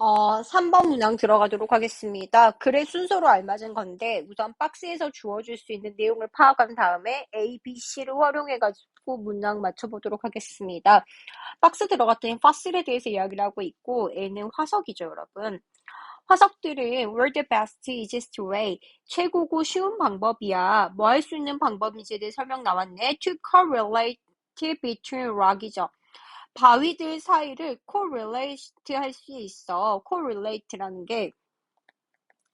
어, 3번 문항 들어가도록 하겠습니다. 글의 순서로 알맞은 건데 우선 박스에서 주어질 수 있는 내용을 파악한 다음에 A, B, C를 활용해가지고 문항 맞춰보도록 하겠습니다. 박스 들어갔더니 파슬에 대해서 이야기를 하고 있고 A는 화석이죠, 여러분. 화석들은 the best, easiest way. 최고고 쉬운 방법이야. 뭐 할 수 있는 방법인지에 대해 설명 나왔네. To correlate between rock이죠. 바위들 사이를 correlate 할 수 있어. correlate라는 게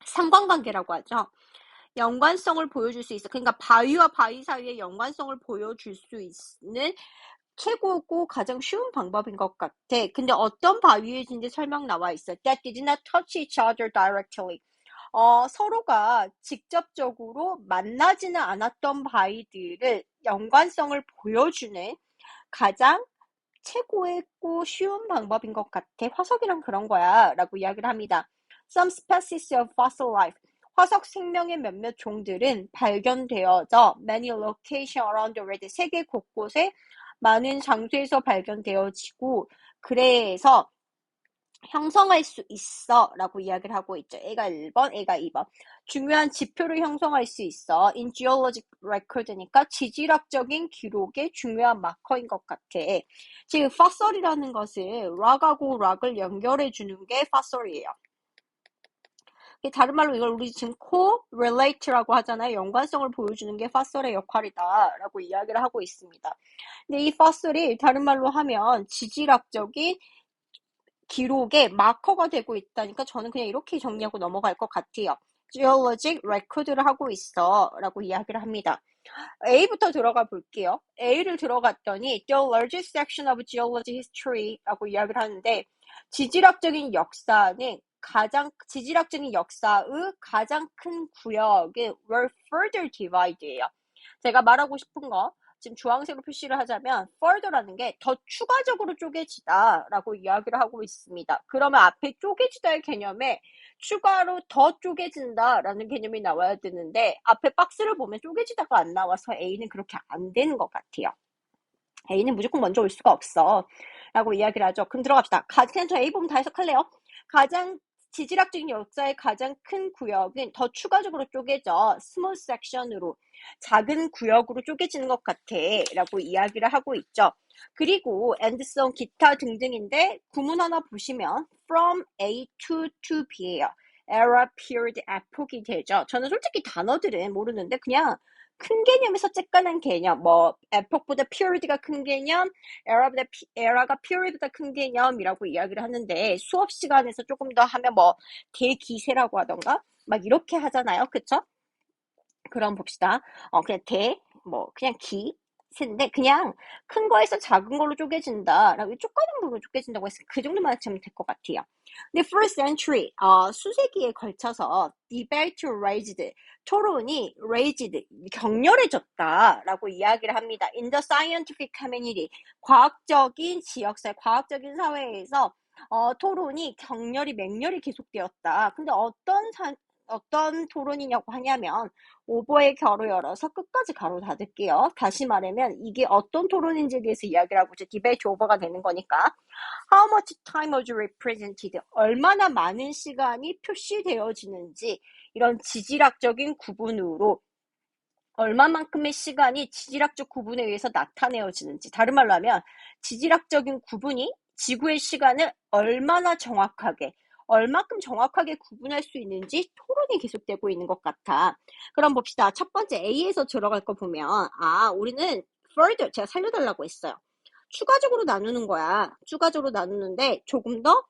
상관관계라고 하죠. 연관성을 보여줄 수 있어. 그러니까 바위와 바위 사이의 연관성을 보여줄 수 있는 최고고 가장 쉬운 방법인 것 같아. 근데 어떤 바위인지 설명 나와 있어. That did not touch each other directly. 어, 서로가 직접적으로 만나지는 않았던 바위들을 연관성을 보여주는 가장 최고의고 쉬운 방법인 것 같아. 화석이랑 그런 거야. 라고 이야기를 합니다. Some species of fossil life. 화석 생명의 몇몇 종들은 발견되어져 many location around the world. 세계 곳곳에 많은 장소에서 발견되어지고 그래서 형성할 수 있어 라고 이야기를 하고 있죠. A가 1번, A가 2번. 중요한 지표를 형성할 수 있어. In geologic record니까 지질학적인 기록의 중요한 마커인 것 같아. 지금 파설이라는 것은 락하고 락을 연결해 주는 게 파설이에요. 다른 말로 이걸 우리 지금 correlate라고 하잖아요. 연관성을 보여주는 게 파설의 역할이다 라고 이야기를 하고 있습니다. 근데 이 파설이 다른 말로 하면 지질학적인 기록의 마커가 되고 있다니까 저는 그냥 이렇게 정리하고 넘어갈 것 같아요. geologic record를 하고 있어 라고 이야기를 합니다. A부터 들어가 볼게요. A를 들어갔더니 the largest section of geology history 라고 이야기를 하는데 지질학적인 역사는 가장 지질학적인 역사의 가장 큰 구역이 were further divided예요. 제가 말하고 싶은 거 지금 주황색으로 표시를 하자면 further라는 게 더 추가적으로 쪼개지다 라고 이야기를 하고 있습니다. 그러면 앞에 쪼개지다의 개념에 추가로 더 쪼개진다 라는 개념이 나와야 되는데 앞에 박스를 보면 쪼개지다가 안 나와서 A는 그렇게 안 되는 것 같아요. A는 무조건 먼저 올 수가 없어 라고 이야기를 하죠. 그럼 들어갑시다. 그냥 저 A 보면 다 해석할래요. 가장 지질학적인 역사의 가장 큰 구역은 더 추가적으로 쪼개져 스몰 섹션으로 작은 구역으로 쪼개지는 것 같아 라고 이야기를 하고 있죠. 그리고 앤드송 기타 등등인데 구문 하나 보시면 from A to to B예요. era, period, epoch이 되죠. 저는 솔직히 단어들은 모르는데 그냥 큰 개념에서 쬐깐한 개념, 뭐 epoch보다 period가 큰 개념, era보다 era가 period보다 큰 개념이라고 이야기를 하는데 수업 시간에서 조금 더 하면 뭐 대기세라고 하던가 막 이렇게 하잖아요, 그쵸? 그럼 봅시다. 어 그냥 대, 뭐 그냥 기, 세인데 그냥 큰 거에서 작은 걸로 쪼개진다. 라고 쪼까는 부분 쪼개진다고 했으니까 그 정도만 하시면 될 것 같아요. 근데 first century 어, 수세기에 걸쳐서 debate raised 토론이 raised 격렬해졌다라고 이야기를 합니다. In the scientific community 과학적인 지역사, 과학적인 사회에서 어, 토론이 격렬히 맹렬히 계속되었다. 근데 어떤 사, 어떤 토론이냐고 하냐면 오버의 괄호 열어서 끝까지 가로 닫을게요. 다시 말하면 이게 어떤 토론인지에 대해서 이야기를 하고 이제 디베이트 오버가 되는 거니까 How much time was represented? 얼마나 많은 시간이 표시되어지는지 이런 지질학적인 구분으로 얼마만큼의 시간이 지질학적 구분에 의해서 나타내어지는지 다른 말로 하면 지질학적인 구분이 지구의 시간을 얼마나 정확하게 얼마큼 정확하게 구분할 수 있는지 토론이 계속되고 있는 것 같아. 그럼 봅시다. 첫 번째 A에서 들어갈 거 보면 아 우리는 further 제가 살려달라고 했어요. 추가적으로 나누는 거야. 추가적으로 나누는데 조금 더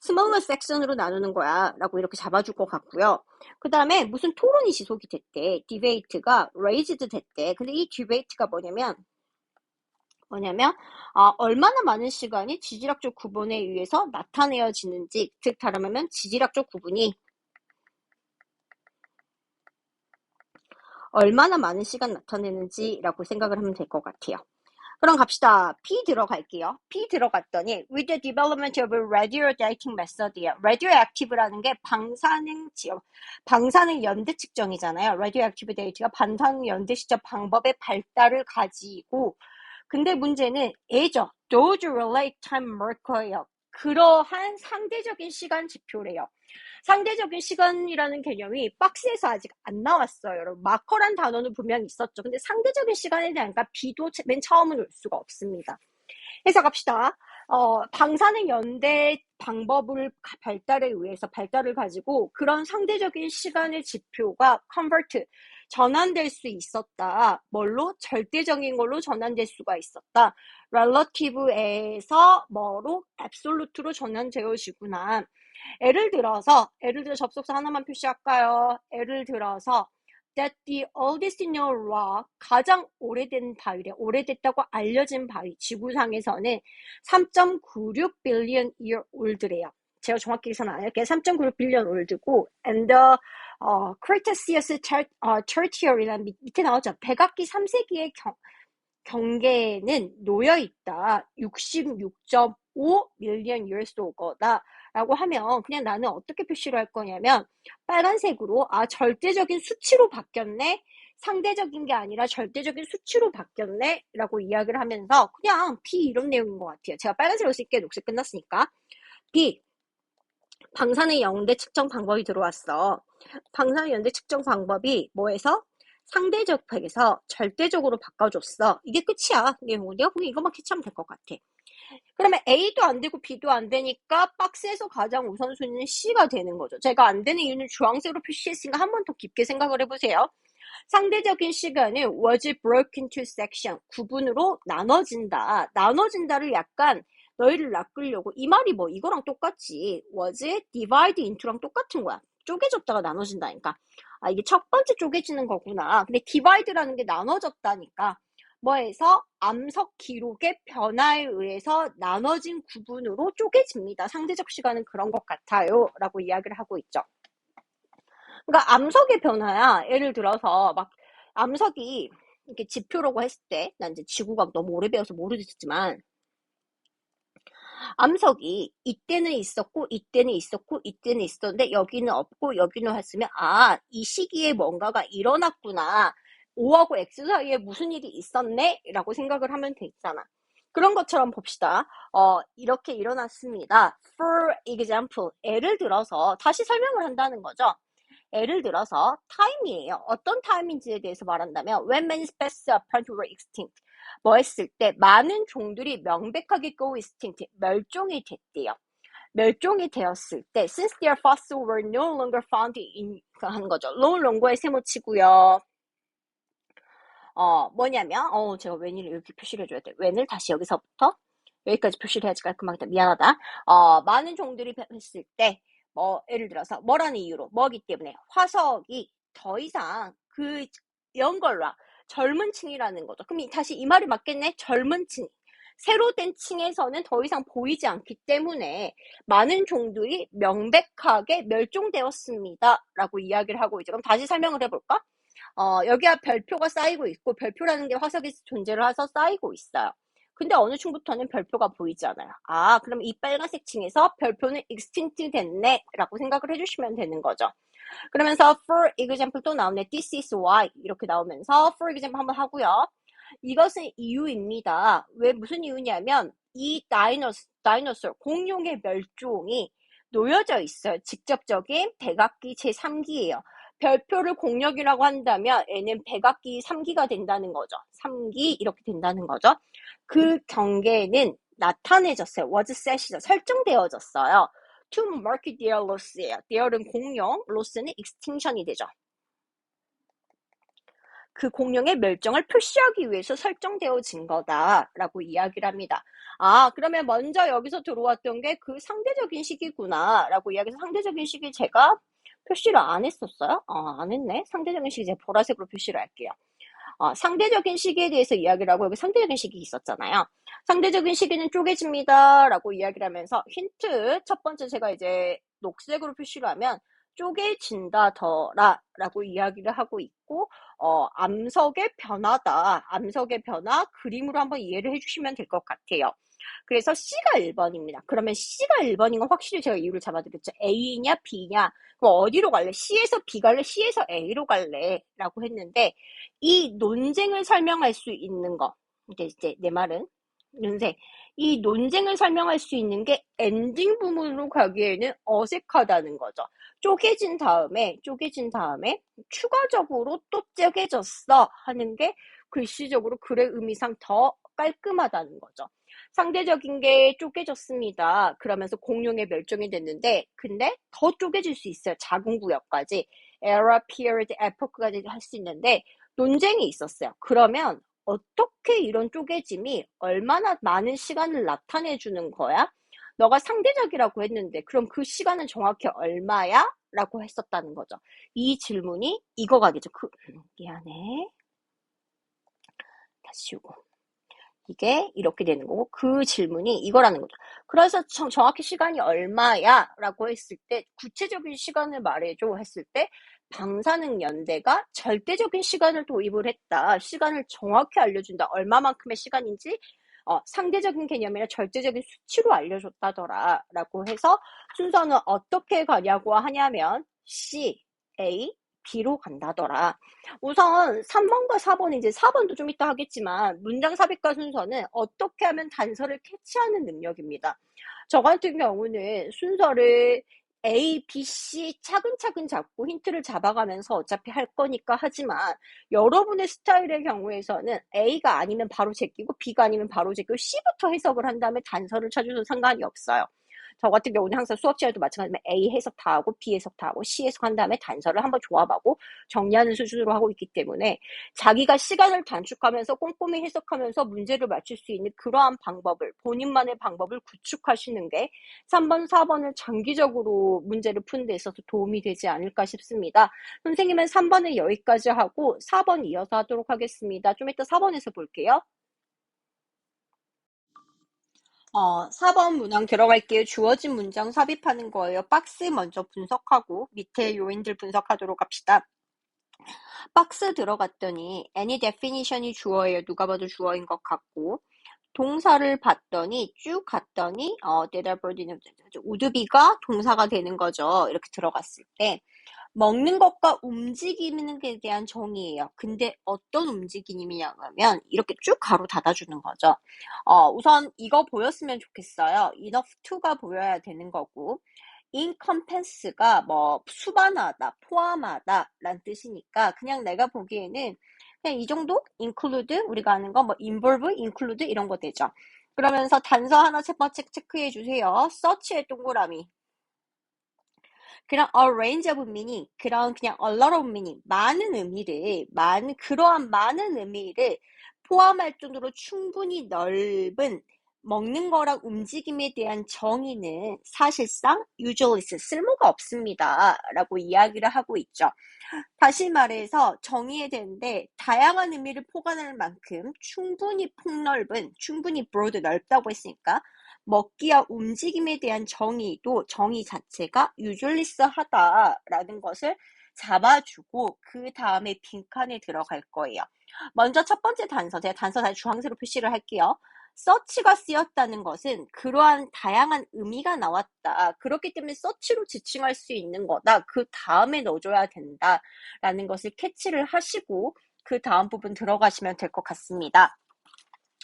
스몰러 섹션으로 나누는 거야 라고 이렇게 잡아줄 것 같고요. 그 다음에 무슨 토론이 지속이 됐대. 디베이트가 raised 됐대. 근데 이 디베이트가 뭐냐면 뭐냐면 어, 얼마나 많은 시간이 지질학적 구분에 의해서 나타내어지는지 즉 다른 말하면 지질학적 구분이 얼마나 많은 시간 나타내는지라고 생각을 하면 될 것 같아요. 그럼 갑시다. P 들어갈게요. P 들어갔더니 with the development of radio dating method이에요. radioactive라는 게 방사능 지역, 방사능 연대 측정이잖아요. radioactive date가 방사능 연대 시점 방법의 발달을 가지고 근데 문제는 A죠. Those relate time marker예요. 그러한 상대적인 시간 지표래요. 상대적인 시간이라는 개념이 박스에서 아직 안 나왔어요. 여러분 마커란 단어는 분명히 있었죠. 근데 상대적인 시간에 대한 그러니까 비도 맨 처음은 올 수가 없습니다. 해석합시다. 어, 방사능 연대 방법을 발달에 의해서 발달을 가지고 그런 상대적인 시간의 지표가 컨버트 전환될 수 있었다. 뭘로? 절대적인 걸로 전환될 수가 있었다. relative에서 뭐로? absolute로 전환되어지구나. 예를 들어서 예를 들어 접속사 하나만 표시할까요? 예를 들어서 that the oldest known rock 가장 오래된 바위래 오래됐다고 알려진 바위 지구상에서는 3.96 billion year old래요. 제가 정확히 계산 안 할게요. 3.96 billion old고 and the 어, Cretaceous ter, 어, 밑에 나오죠. 백악기 3세기의 경, 경계는 놓여 있다. 66.5 million years ago다. 라고 하면 그냥 나는 어떻게 표시를 할 거냐면 빨간색으로 아 절대적인 수치로 바뀌었네 상대적인 게 아니라 절대적인 수치로 바뀌었네 라고 이야기를 하면서 그냥 B 이런 내용인 것 같아요 제가 빨간색으로 쓸게 녹색 끝났으니까 B 방사능 영대 측정 방법이 들어왔어 방사능 연대 측정 방법이 뭐에서 상대적 팩에서 절대적으로 바꿔줬어 이게 끝이야 내가 보기 이것만 캐치하면 될 것 같아 그러면 A도 안 되고 B도 안 되니까 박스에서 가장 우선순위는 C가 되는 거죠. 제가 안 되는 이유는 주황색으로 표시했으니까 한 번 더 깊게 생각을 해보세요. 상대적인 시간은 was broken to section 구분으로 나눠진다. 나눠진다를 약간 너희를 낚으려고 이 말이 뭐 이거랑 똑같지 was divide into랑 똑같은 거야. 쪼개졌다가 나눠진다니까. 아 이게 첫 번째 쪼개지는 거구나. 근데 divide라는 게 나눠졌다니까. 뭐에서 암석 기록의 변화에 의해서 나눠진 구분으로 쪼개집니다. 상대적 시간은 그런 것 같아요. 라고 이야기를 하고 있죠. 그러니까 암석의 변화야. 예를 들어서 막 암석이 이렇게 지표라고 했을 때, 난 이제 지구가 너무 오래 배워서 모르겠지만, 암석이 이때는 있었고, 이때는 있었고, 이때는 있었는데, 여기는 없고, 여기는 했으면, 아, 이 시기에 뭔가가 일어났구나. O하고 X 사이에 무슨 일이 있었네? 라고 생각을 하면 되잖아. 그런 것처럼 봅시다. 어, 이렇게 일어났습니다. For example, 예를 들어서 다시 설명을 한다는 거죠. 예를 들어서 time이에요. 어떤 time인지에 대해서 말한다면 when many species apparently were extinct. 뭐 했을 때 많은 종들이 명백하게 go extinct, 멸종이 됐대요. 멸종이 되었을 때 since their fossils were no longer found in 하는 거죠. no longer의 세모치고요. 어, 뭐냐면, 어, 제가 웬을 이렇게 표시를 해줘야 돼. 웬을 다시 여기서부터 여기까지 표시를 해야지 깔끔하겠다. 미안하다. 어, 많은 종들이 했을 때, 뭐, 예를 들어서, 뭐라는 이유로, 뭐기 때문에, 화석이 더 이상 그, 연걸라, 젊은 층이라는 거죠. 그럼 다시 이 말이 맞겠네? 젊은 층. 새로 된 층에서는 더 이상 보이지 않기 때문에 많은 종들이 명백하게 멸종되었습니다. 라고 이야기를 하고 있죠. 그럼 다시 설명을 해볼까? 어, 여기가 별표가 쌓이고 있고 별표라는 게 화석이 존재를 해서 쌓이고 있어요. 근데 어느 층부터는 별표가 보이지 않아요. 아, 그럼 이 빨간색 층에서 별표는 extinct 됐네 라고 생각을 해주시면 되는 거죠. 그러면서 for example 또 나오네. this is why 이렇게 나오면서 for example 한번 하고요. 이것은 이유입니다. 왜 무슨 이유냐면 이 다이노스, 다이노솔 공룡의 멸종이 놓여져 있어요. 직접적인 백악기 제3기예요. 별표를 공력이라고 한다면 얘는 백악기 3기가 된다는 거죠. 3기 이렇게 된다는 거죠. 그 경계는 나타내졌어요. was set이죠. 설정되어졌어요. To mark their loss예요. their은 공룡, loss는 extinction이 되죠. 그 공룡의 멸종을 표시하기 위해서 설정되어진 거다라고 이야기를 합니다. 아, 그러면 먼저 여기서 들어왔던 게 그 상대적인 시기구나라고 이야기해서 상대적인 시기 제가 표시를 안 했었어요? 어, 안 했네. 상대적인 시기 이제 보라색으로 표시를 할게요. 어, 상대적인 시기에 대해서 이야기를 하고 여기 상대적인 시기 있었잖아요. 상대적인 시기는 쪼개집니다. 라고 이야기를 하면서 힌트 첫 번째 제가 이제 녹색으로 표시를 하면 쪼개진다더라 라고 이야기를 하고 있고 어, 암석의 변화다. 암석의 변화 그림으로 한번 이해를 해주시면 될 것 같아요. 그래서 C가 1번입니다. 그러면 C가 1번인 건 확실히 제가 이유를 잡아드렸죠. A냐 B냐 그럼 어디로 갈래? C에서 B 갈래? C에서 A로 갈래? 라고 했는데 이 논쟁을 설명할 수 있는 거 이제 내 말은 윤세 이 논쟁을 설명할 수 있는 게 엔딩 부분으로 가기에는 어색하다는 거죠. 쪼개진 다음에, 쪼개진 다음에 추가적으로 또 쪼개졌어 하는 게 글씨적으로 글의 의미상 더 깔끔하다는 거죠. 상대적인 게 쪼개졌습니다. 그러면서 공룡의 멸종이 됐는데, 근데 더 쪼개질 수 있어요. 작은 구역까지. era, period, epoch까지 할 수 있는데, 논쟁이 있었어요. 그러면 어떻게 이런 쪼개짐이 얼마나 많은 시간을 나타내 주는 거야? 너가 상대적이라고 했는데 그럼 그 시간은 정확히 얼마야? 라고 했었다는 거죠. 이 질문이 이거 가겠죠. 그 미안해. 다시 치우고. 이게 이렇게 되는 거고 그 질문이 이거라는 거죠. 그래서 정, 확히 시간이 얼마야? 라고 했을 때 구체적인 시간을 말해줘 했을 때 방사능 연대가 절대적인 시간을 도입을 했다. 시간을 정확히 알려준다. 얼마만큼의 시간인지 어, 상대적인 개념이나 절대적인 수치로 알려줬다더라. 라고 해서 순서는 어떻게 가냐고 하냐면 C, A, B로 간다더라. 우선 3번과 4번, 이제 4번도 좀 이따 하겠지만, 문장 삽입과 순서는 어떻게 하면 단서를 캐치하는 능력입니다. 저 같은 경우는 순서를 A, B, C 차근차근 잡고 힌트를 잡아가면서 어차피 할 거니까 하지만 여러분의 스타일의 경우에서는 A가 아니면 바로 제끼고 B가 아니면 바로 제끼고 C부터 해석을 한 다음에 단서를 찾으셔도 상관이 없어요. 저 같은 경우는 항상 수업 시간에도 마찬가지로 A 해석 다 하고 B 해석 다 하고 C 해석한 다음에 단서를 한번 조합하고 정리하는 수준으로 하고 있기 때문에 자기가 시간을 단축하면서 꼼꼼히 해석하면서 문제를 맞출 수 있는 그러한 방법을 본인만의 방법을 구축하시는 게 3번, 4번을 장기적으로 문제를 푸는 데 있어서 도움이 되지 않을까 싶습니다. 선생님은 3번은 여기까지 하고 4번 이어서 하도록 하겠습니다. 좀 이따 4번에서 볼게요. 어, 4번 문항 들어갈게요. 주어진 문장 삽입하는 거예요. 박스 먼저 분석하고 밑에 요인들 분석하도록 합시다. 박스 들어갔더니 any definition이 주어예요. 누가 봐도 주어인 것 같고 동사를 봤더니 쭉 갔더니 어, 대답을 우드비가 동사가 되는 거죠. 이렇게 들어갔을 때 먹는 것과 움직이는 게 대한 정의예요. 근데 어떤 움직임이냐면 이렇게 쭉 가로 닫아주는 거죠. 어, 우선 이거 보였으면 좋겠어요. enough to가 보여야 되는 거고 encompass가 뭐 수반하다, 포함하다 라는 뜻이니까 그냥 내가 보기에는 그냥 이 정도 include 우리가 아는 거 뭐 involve, include 이런 거 되죠. 그러면서 단서 하나 첫 번째 체크해 주세요. search의 동그라미 그런 a range of meaning, 그런 그냥 a lot of meaning, 많은 의미를, 많은, 그러한 많은 의미를 포함할 정도로 충분히 넓은 먹는 거랑 움직임에 대한 정의는 사실상 usually 쓸모가 없습니다. 라고 이야기를 하고 있죠. 다시 말해서 정의에 대한데 다양한 의미를 포괄할 만큼 충분히 폭넓은, 충분히 broad 넓다고 했으니까 먹기와 움직임에 대한 정의도 정의 자체가 유줄리스하다라는 것을 잡아주고 그 다음에 빈칸에 들어갈 거예요. 먼저 첫 번째 단서, 제가 단서 다시 주황색으로 표시를 할게요. 서치가 쓰였다는 것은 그러한 다양한 의미가 나왔다. 그렇기 때문에 서치로 지칭할 수 있는 거다. 그 다음에 넣어줘야 된다 라는 것을 캐치를 하시고 그 다음 부분 들어가시면 될 것 같습니다.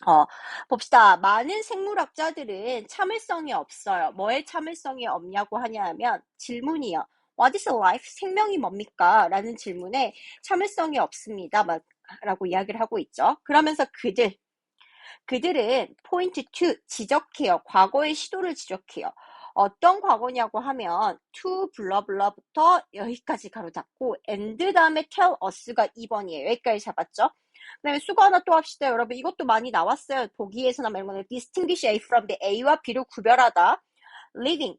어, 봅시다. 많은 생물학자들은 참을성이 없어요. 뭐에 참을성이 없냐고 하냐면 질문이요. What is life? 생명이 뭡니까? 라는 질문에 참을성이 없습니다. 라고 이야기를 하고 있죠. 그러면서 그들, 그들은 포인트 2 지적해요. 과거의 시도를 지적해요. 어떤 과거냐고 하면 to 블러블러부터 여기까지 가로 닫고 and 다음에 tell us가 2번이에요. 여기까지 잡았죠? 그다음에 수거 하나 또 합시다. 여러분 이것도 많이 나왔어요. 보기에서나 이런 거는 distinguish A from B. A와 B를 구별하다. living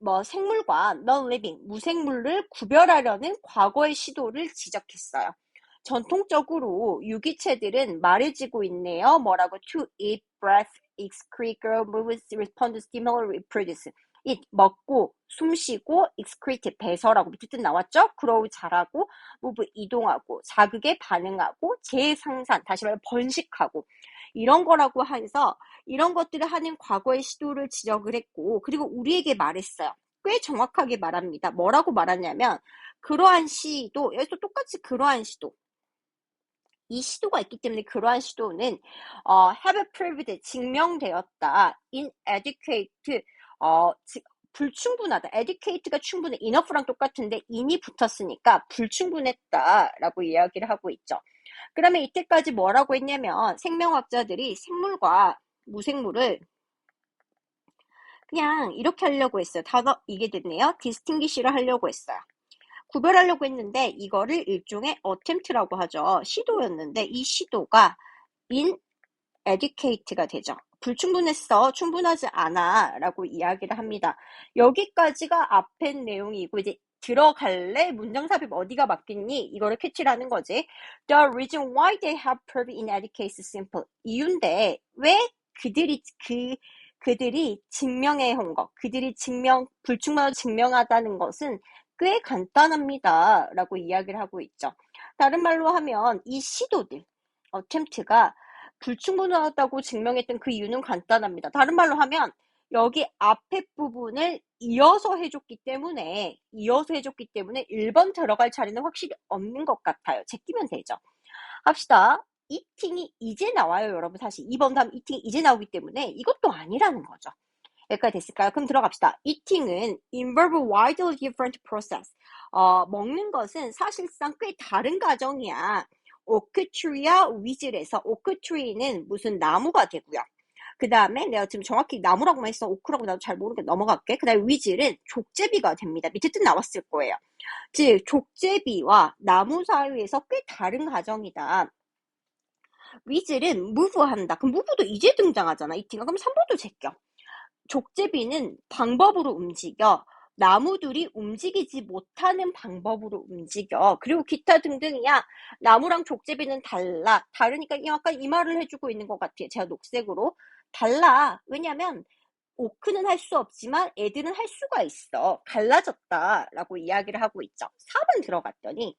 뭐 생물과 non-living 무생물을 구별하려는 과거의 시도를 지적했어요. 전통적으로 유기체들은 말해지고 있네요. 뭐라고 to eat, breath, excrete, grow, move, respond, stimulate, reproduce. Eat 먹고 숨 쉬고 excrete 배설하고 밑에 뜻 나왔죠? grow 자라고 move 이동하고 자극에 반응하고 재생산 다시 말해 번식하고 이런 거라고 해서 이런 것들을 하는 과거의 시도를 지적을 했고 그리고 우리에게 말했어요. 꽤 정확하게 말합니다. 뭐라고 말하냐면 그러한 시도 여기서 똑같이 그러한 시도 이 시도가 있기 때문에 그러한 시도는 어, have proved 증명되었다. in educate 어, 즉, 불충분하다. educate가 충분해. enough랑 똑같은데 in이 붙었으니까 불충분했다라고 이야기를 하고 있죠. 그러면 이때까지 뭐라고 했냐면 생명학자들이 생물과 무생물을 그냥 이렇게 하려고 했어요. 단어 이게 됐네요. distinguish를 하려고 했어요. 구별하려고 했는데 이거를 일종의 attempt라고 하죠. 시도였는데 이 시도가 inadequate가 되죠. 불충분했어, 충분하지 않아 라고 이야기를 합니다. 여기까지가 앞에 내용이고 이제 들어갈래? 문장 삽입 어디가 맞겠니? 이거를 캐치를 하는 거지. The reason why they have proved inadequate is simple. 이유인데 왜 그들이 그 그들이 증명해 온 것, 그들이 증명 불충분을 증명하다는 것은 꽤 간단합니다. 라고 이야기를 하고 있죠. 다른 말로 하면 이 시도들, 어템트가 불충분하다고 증명했던 그 이유는 간단합니다. 다른 말로 하면 여기 앞에 부분을 이어서 해줬기 때문에 이어서 해줬기 때문에 1번 들어갈 자리는 확실히 없는 것 같아요. 제끼면 되죠. 합시다. 이팅이 이제 나와요, 여러분. 사실 2번 다음 이팅이 이제 나오기 때문에 이것도 아니라는 거죠. 여기까지 됐을까요? 그럼 들어갑시다. eating은 involve widely different process. 어, 먹는 것은 사실상 꽤 다른 과정이야. 오크트리와 위즐에서 오크트리는 무슨 나무가 되고요. 그 다음에 내가 지금 정확히 나무라고만 했어. 오크라고 나도 잘 모르게 넘어갈게. 그 다음에 위즐은 족제비가 됩니다. 밑에 뜻 나왔을 거예요. 즉 족제비와 나무 사이에서 꽤 다른 과정이다. 위즐은 무브한다. 그럼 무브도 이제 등장하잖아. 이팅가 그럼 3번도 제껴. 족제비는 방법으로 움직여. 나무들이 움직이지 못하는 방법으로 움직여. 그리고 기타 등등이야. 나무랑 족제비는 달라. 다르니까 약간 이 말을 해주고 있는 것 같아요. 제가 녹색으로. 달라. 왜냐면 오크는 할 수 없지만 애들은 할 수가 있어. 달라졌다. 라고 이야기를 하고 있죠. 4번 들어갔더니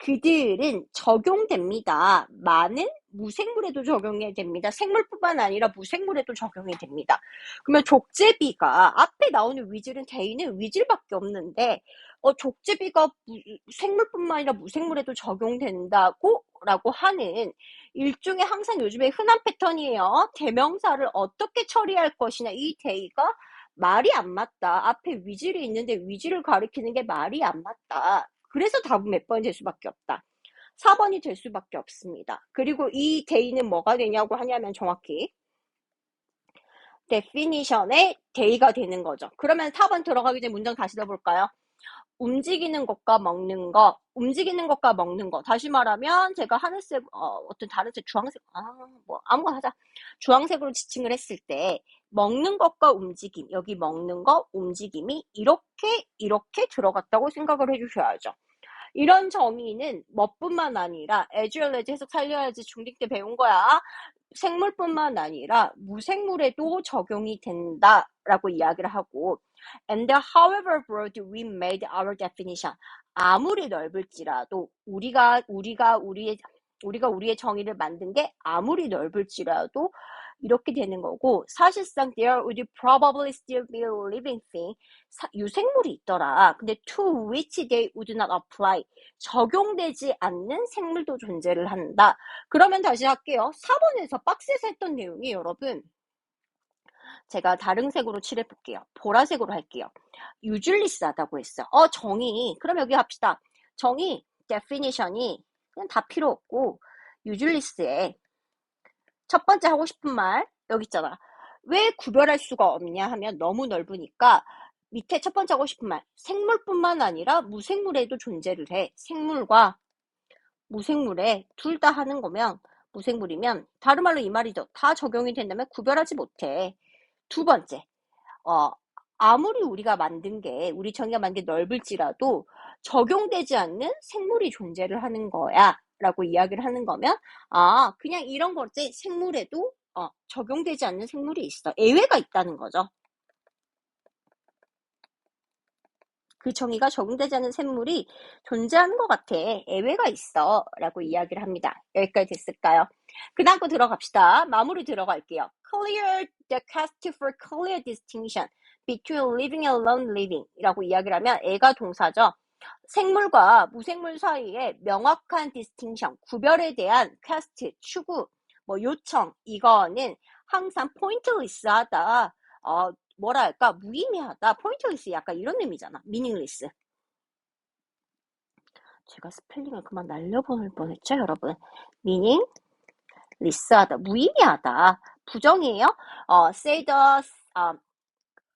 그들은 적용됩니다. 많은 무생물에도 적용이 됩니다. 생물뿐만 아니라 무생물에도 적용이 됩니다. 그러면 족제비가 앞에 나오는 위즐은 대인은 위즐밖에 없는데 어, 족제비가 생물뿐만 아니라 무생물에도 적용된다고 라고 하는 일종의 항상 요즘에 흔한 패턴이에요. 대명사를 어떻게 처리할 것이냐 이 대의가 말이 안 맞다. 앞에 위즐이 있는데 위즐을 가리키는 게 말이 안 맞다. 그래서 답은 몇 번이 될 수밖에 없다. 4번이 될 수밖에 없습니다. 그리고 이 데이는 뭐가 되냐고 하냐면 정확히 definition의 데이가 되는 거죠. 그러면 4번 들어가기 전에 문장 다시 넣어볼까요? 움직이는 것과 먹는 것, 움직이는 것과 먹는 것. 다시 말하면 제가 하늘색, 어, 어떤 다른 색, 주황색, 아, 뭐 아무거나 하자. 주황색으로 지칭을 했을 때 먹는 것과 움직임, 여기 먹는 것, 움직임이 이렇게 이렇게 들어갔다고 생각을 해주셔야죠. 이런 정의는 뭐뿐만 아니라 에듀얼레지 해석 살려야지 중딩 때 배운 거야. 생물뿐만 아니라 무생물에도 적용이 된다라고 이야기를 하고 and however broad we made our definition 아무리 넓을지라도 우리가 우리가 우리의 우리가 우리의 정의를 만든 게 아무리 넓을지라도 이렇게 되는 거고 사실상 there would probably still be living thing 사, 유생물이 있더라. 근데 to which they would not apply 적용되지 않는 생물도 존재를 한다. 그러면 다시 할게요. 4번에서 박스에서 했던 내용이 여러분 제가 다른 색으로 칠해 볼게요. 보라색으로 할게요. 유줄리스하다고 했어요. 어 정의 그럼 여기 합시다. 정의 definition이 그냥 다 필요 없고 유줄리스의 첫 번째 하고 싶은 말 여기 있잖아. 왜 구별할 수가 없냐 하면 너무 넓으니까 밑에 첫 번째 하고 싶은 말 생물뿐만 아니라 무생물에도 존재를 해. 생물과 무생물에 둘 다 하는 거면 무생물이면 다른 말로 이 말이죠. 다 적용이 된다면 구별하지 못해. 두 번째, 어, 아무리 우리가 만든 게 우리 정의가 만든 게 넓을지라도 적용되지 않는 생물이 존재를 하는 거야. 라고 이야기를 하는 거면 아 그냥 이런 거지. 생물에도 어, 적용되지 않는 생물이 있어. 예외가 있다는 거죠. 그 정의가 적용되지 않는 생물이 존재하는 것 같아. 예외가 있어. 라고 이야기를 합니다. 여기까지 됐을까요? 그 다음 거 들어갑시다. 마무리 들어갈게요. Clear the cast for clear distinction between living and non living 이라고 이야기를 하면 애가 동사죠 생물과 무생물 사이에 명확한 디스팅션, 구별에 대한 퀘스트, 추구, 뭐 요청, 이거는 항상 포인트리스하다, 어, 뭐랄까, 무의미하다, 포인트리스 약간 이런 의미잖아. 미닝리스. 제가 스펠링을 그만 날려보낼 뻔했죠, 여러분. 미닝, 리스하다, 무의미하다, 부정이에요. 어, say the, 어,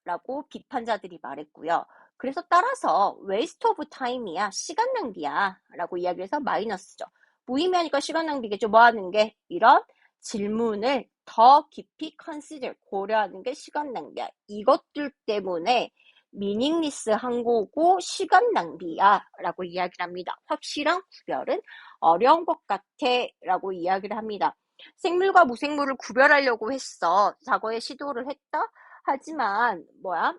라고 비판자들이 말했고요. 그래서 따라서 waste of time이야, 시간 낭비야 라고 이야기해서 마이너스죠. 무의미하니까 시간 낭비겠죠. 뭐 하는 게? 이런 질문을 더 깊이 consider, 고려하는 게 시간 낭비야. 이것들 때문에 미닝리스 한 거고 시간 낭비야 라고 이야기를 합니다. 확실한 구별은 어려운 것 같아 라고 이야기를 합니다. 생물과 무생물을 구별하려고 했어. 과거에 시도를 했다? 하지만 뭐야?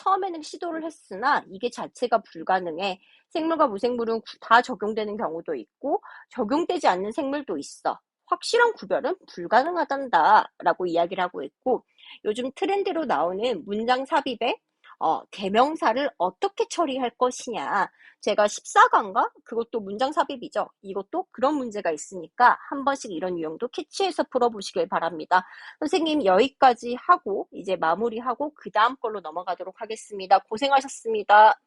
처음에는 시도를 했으나 이게 자체가 불가능해. 생물과 무생물은 다 적용되는 경우도 있고 적용되지 않는 생물도 있어. 확실한 구별은 불가능하단다 라고 이야기를 하고 있고 요즘 트렌드로 나오는 문장 삽입에 어, 대명사를 어떻게 처리할 것이냐. 제가 14강가? 그것도 문장 삽입이죠. 이것도 그런 문제가 있으니까 한 번씩 이런 유형도 캐치해서 풀어보시길 바랍니다. 선생님 여기까지 하고 이제 마무리하고 그 다음 걸로 넘어가도록 하겠습니다. 고생하셨습니다.